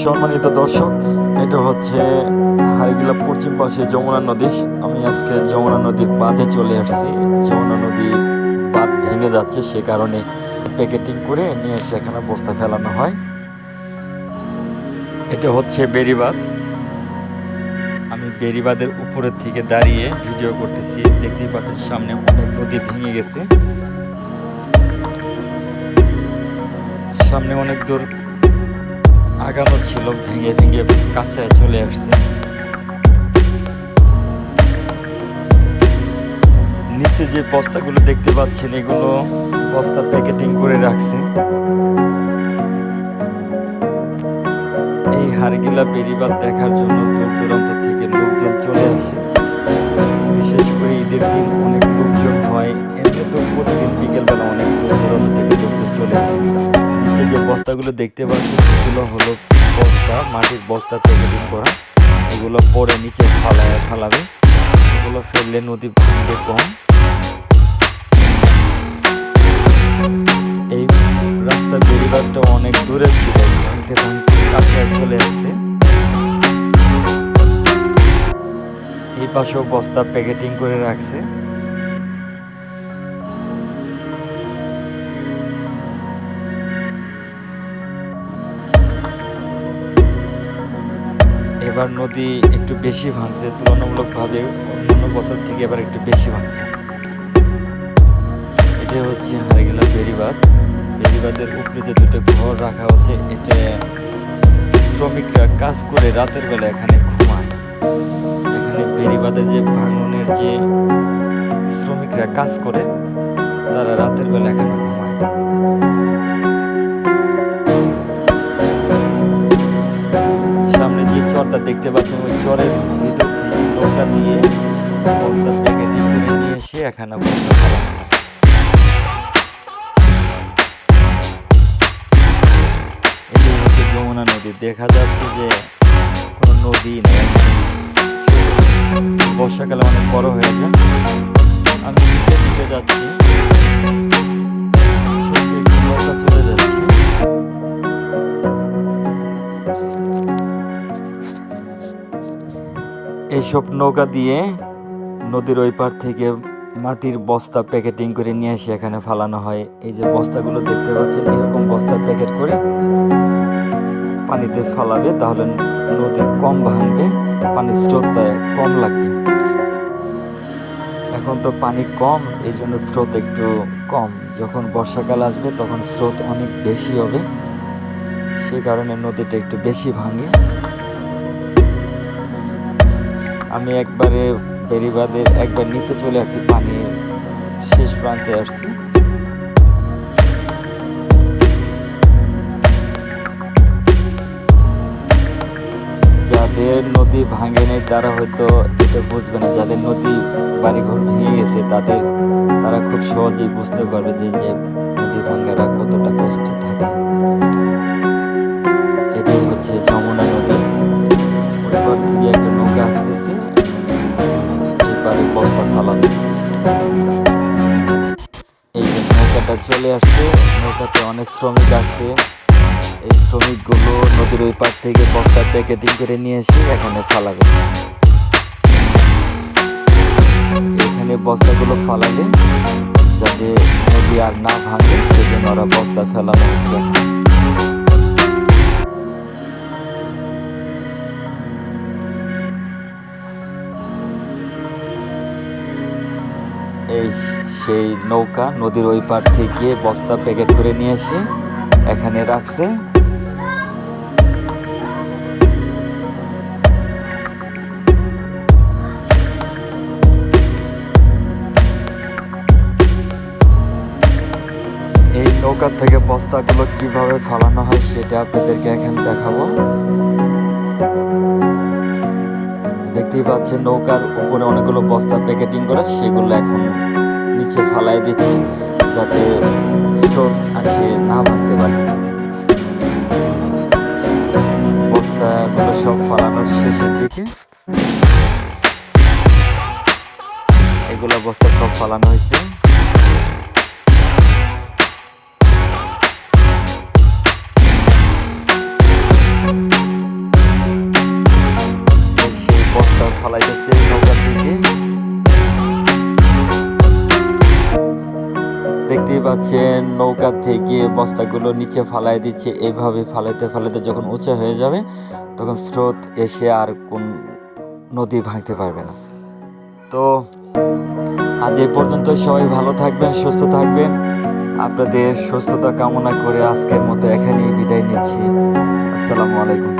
সম্মানিত দর্শক, এটা হচ্ছে হারিগিলা পশ্চিম পাশে যমুনা নদী। আমি আজকে যমুনা নদীর বাঁধে চলে আসছি। যমুনা নদীর বাঁধ ভেঙে যাচ্ছে, সে কারণে প্যাকেটিং করে নিয়ে এসে এখানে বস্তা ফেলানো হয়। এটা হচ্ছে বেরিবাঁধ আমি বেরিবাঁধের উপরের থেকে দাঁড়িয়ে ভিডিও করতেছি। দেখতেই পাচ্ছেন, সামনে অনেক নদী ভেঙে গেছে। সামনে অনেক দূর আগানো ছিল, ভেঙে ভেঙে কাছে চলে আসছে। নিচে যে বস্তাগুলো দেখতে পাচ্ছেন, এগুলো বস্তা প্যাকেটিং করে রাখছে। এই হাড়গুলা বেরিবার দেখার জন্য বস্তাগুলো দেখতে পাচ্ছেন সেগুলো হলো বস্তা, মাটির বস্তা প্যাকেটিং করা। এগুলো পরে নিচে ফালায়, ফালাবে। এগুলো ফেললে নদী কম। এই রাস্তার বেরিবারটা অনেক দূরে ছিল কাছে চলে আসছে এই পাশেও বস্তা প্যাকেটিং করে রাখছে। এবার নদী একটু বেশি ভাঙছে, তুলনামূলকভাবে অন্যান্য বছর থেকে এবার একটু বেশি ভাঙছে। এটা হচ্ছে হারিগেলা বেরিবাদ বেরিবাদের উপরে যে দুটো ঘর রাখা হচ্ছে, এটা শ্রমিকরা কাজ করে রাতের বেলা এখানে ঘুমায়। এখানে বেরিবাদের যে ভাঙনের যে শ্রমিকরা কাজ করে, তারা রাতের বেলা এখানে ঘুমায়। সামনে দেখতে পাচ্ছেন ওই চরের ভিতর নৌকা দিয়ে নিয়ে এসে এখানে। এটি হচ্ছে যমুনা নদী। দেখা যাচ্ছে যে কোনো নদী নেই। বর্ষাকালে অনেক বড় হয়ে যায়। আমি নিচে দিকে যাচ্ছি। এইসব নৌকা দিয়ে নদীর ওই পার থেকে মাটির বস্তা প্যাকেটিং করে নিয়ে এসে এখানে ফালানো হয়। এই যে বস্তাগুলো দেখতে পাচ্ছেন, এরকম বস্তা প্যাকেট করে পানিতে ফালাবে, তাহলে নদী কম ভাঙবে, পানির স্রোতটা কম লাগবে। এখন তো পানি কম, এই জন্য স্রোত একটু কম। যখন বর্ষাকাল আসবে, তখন স্রোত অনেক বেশি হবে। সে কারণে নদীটা একটু বেশি ভাঙে। আমি একবারে বেরিবাদের একবার নিচে চলে আসছি পানি শেষ প্রান্তে আসছি। যাদের নদী ভাঙে নেই, তারা হয়তো এটা বুঝবে না। যাদের নদী বাড়িঘর ভেঙে গেছে, তাদের, তারা খুব সহজেই বুঝতে পারবে যে নদী ভাঙ্গারা কতটা কষ্টে যে নৌকাটা চলে আসছে। নৌকাতে অনেক শ্রমিক আছে এই শ্রমিকগুলো নদীর ওই পার থেকে বস্তা প্যাকেটিং করে নিয়ে এসে এখানে ফালাবে এখানে বস্তাগুলো ফালালে যাতে নদী আর না ভাঙে, সেজন্য ওরা বস্তা ফেলানো হচ্ছে। সেই নৌকা নদীর ওই পার থেকে বস্তা প্যাকেট করে নিয়ে এসে এখানে রাখছে। এই নৌকা থেকে বস্তাগুলো কীভাবে ফালানো হয় সেটা আপনাদেরকে এখন দেখাবো। দেখতেই পাচ্ছেন নৌকার উপরে অনেকগুলো বস্তা প্যাকেটিং করে, সেগুলো এখন নিচে ফালাই দিচ্ছি যাতে স্ট্রোক আসে না ভাঙতে পারে। বস্তাগুলো সব ফালানোর শেষের দিকে। এগুলো বস্তা সব ফালানো হয়েছে। বস্তা ফালাই যাচ্ছে পাচ্ছেন নৌকা থেকে বস্তাগুলো নিচে ফালাই দিচ্ছে। এইভাবে ফালাইতে ফালাইতে যখন উঁচা হয়ে যাবে, তখন স্রোত এসে আর কোন নদী ভাঙতে পারবে না। তো আজ এ পর্যন্ত সবাই ভালো থাকবেন, সুস্থ থাকবেন। আপনাদের সুস্থতা কামনা করে আজকের মতো এখানেই বিদায় নিচ্ছি। আসসালামু আলাইকুম।